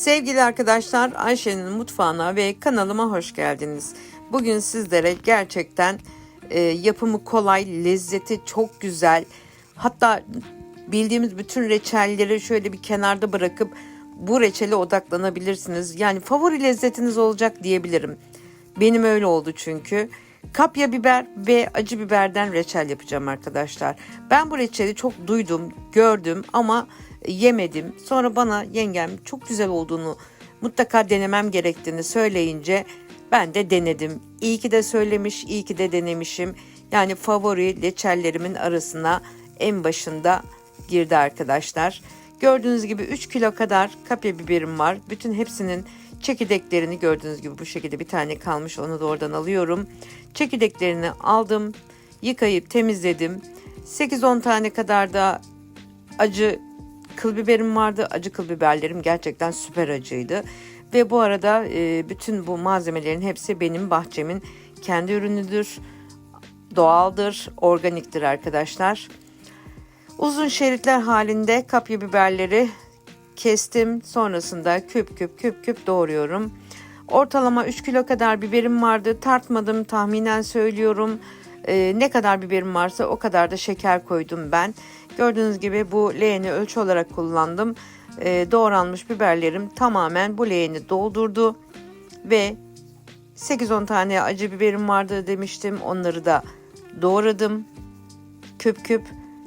Sevgili arkadaşlar Ayşe'nin mutfağına ve kanalıma hoş geldiniz. Bugün sizlere gerçekten e, yapımı kolay, lezzeti çok güzel. Hatta bildiğimiz bütün reçelleri şöyle bir kenarda bırakıp bu reçele odaklanabilirsiniz. Yani favori lezzetiniz olacak diyebilirim. Benim öyle oldu çünkü. Kapya biber ve acı biberden reçel yapacağım arkadaşlar. Ben bu reçeli çok duydum, gördüm ama yemedim. Sonra bana yengem çok güzel olduğunu, mutlaka denemem gerektiğini söyleyince ben de denedim. İyi ki de söylemiş, iyi ki de denemişim. Yani favori reçellerimin arasına en başında girdi arkadaşlar. Gördüğünüz gibi 3 kilo kadar kapya biberim var. Bütün hepsinin çekirdeklerini gördüğünüz gibi bu şekilde bir tane kalmış onu da oradan alıyorum. Çekirdeklerini aldım, yıkayıp temizledim. 8-10 tane kadar da acı kıl biberim vardı. Acı kıl biberlerim gerçekten süper acıydı. Ve bu arada e, bütün bu malzemelerin hepsi benim bahçemin kendi ürünüdür. Doğaldır, organiktir arkadaşlar. Uzun şeritler halinde kapya biberleri kestim. Sonrasında küp küp küp küp doğruyorum. Ortalama 3 kilo kadar biberim vardı. Tartmadım tahminen söylüyorum. Ee, ne kadar biberim varsa o kadar da şeker koydum ben. Gördüğünüz gibi bu leğeni ölçü olarak kullandım. Ee, doğranmış biberlerim tamamen bu leğeni doldurdu. Ve 8-10 tane acı biberim vardı demiştim. Onları da doğradım. Küp küp.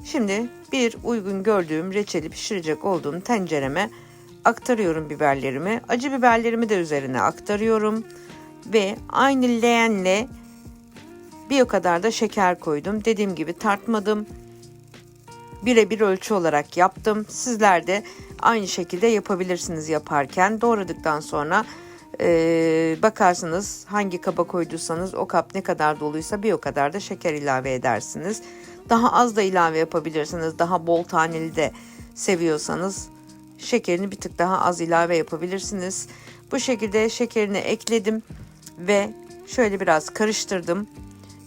Şimdi bir uygun gördüğüm reçeli pişirecek olduğum tencereme aktarıyorum biberlerimi. Acı biberlerimi de üzerine aktarıyorum. Ve aynı leğenle bir o kadar da şeker koydum. Dediğim gibi tartmadım. Birebir ölçü olarak yaptım. Sizler de aynı şekilde yapabilirsiniz yaparken. Doğradıktan sonra e, bakarsınız hangi kaba koyduysanız o kap ne kadar doluysa bir o kadar da şeker ilave edersiniz. Daha az da ilave yapabilirsiniz. Daha bol taneli de seviyorsanız şekerini bir tık daha az ilave yapabilirsiniz. Bu şekilde şekerini ekledim ve şöyle biraz karıştırdım.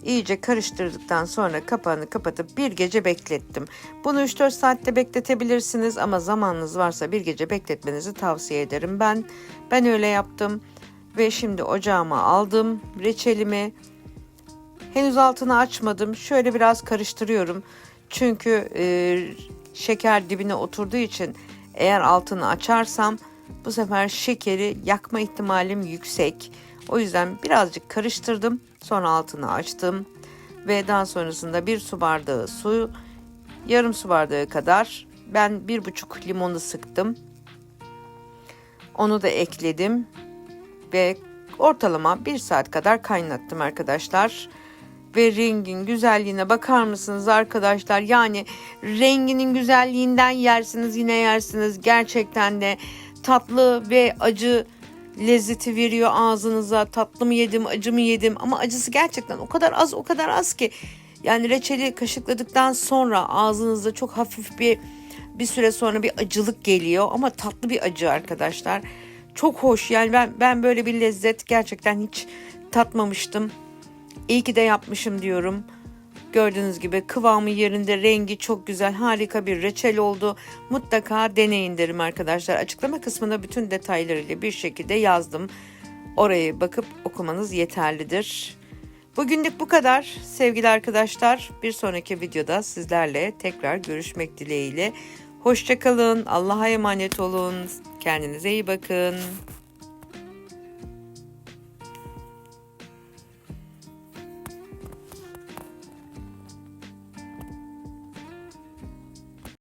İyice karıştırdıktan sonra kapağını kapatıp bir gece beklettim. Bunu 3-4 saatte bekletebilirsiniz ama zamanınız varsa bir gece bekletmenizi tavsiye ederim ben. Ben öyle yaptım ve şimdi ocağıma aldım reçelimi. Henüz altını açmadım. Şöyle biraz karıştırıyorum. Çünkü e, şeker dibine oturduğu için eğer altını açarsam bu sefer şekeri yakma ihtimalim yüksek. O yüzden birazcık karıştırdım. Sonra altını açtım. Ve daha sonrasında bir su bardağı su, yarım su bardağı kadar ben bir buçuk limonu sıktım. Onu da ekledim. Ve ortalama bir saat kadar kaynattım arkadaşlar ve rengin güzelliğine bakar mısınız arkadaşlar? Yani renginin güzelliğinden yersiniz yine yersiniz. Gerçekten de tatlı ve acı lezzeti veriyor ağzınıza. Tatlı mı yedim, acı mı yedim ama acısı gerçekten o kadar az o kadar az ki. Yani reçeli kaşıkladıktan sonra ağzınızda çok hafif bir bir süre sonra bir acılık geliyor ama tatlı bir acı arkadaşlar. Çok hoş yani ben ben böyle bir lezzet gerçekten hiç tatmamıştım. İyi ki de yapmışım diyorum. Gördüğünüz gibi kıvamı yerinde, rengi çok güzel, harika bir reçel oldu. Mutlaka deneyin derim arkadaşlar. Açıklama kısmına bütün detaylarıyla bir şekilde yazdım. Oraya bakıp okumanız yeterlidir. Bugünlük bu kadar sevgili arkadaşlar. Bir sonraki videoda sizlerle tekrar görüşmek dileğiyle. Hoşçakalın, Allah'a emanet olun, kendinize iyi bakın.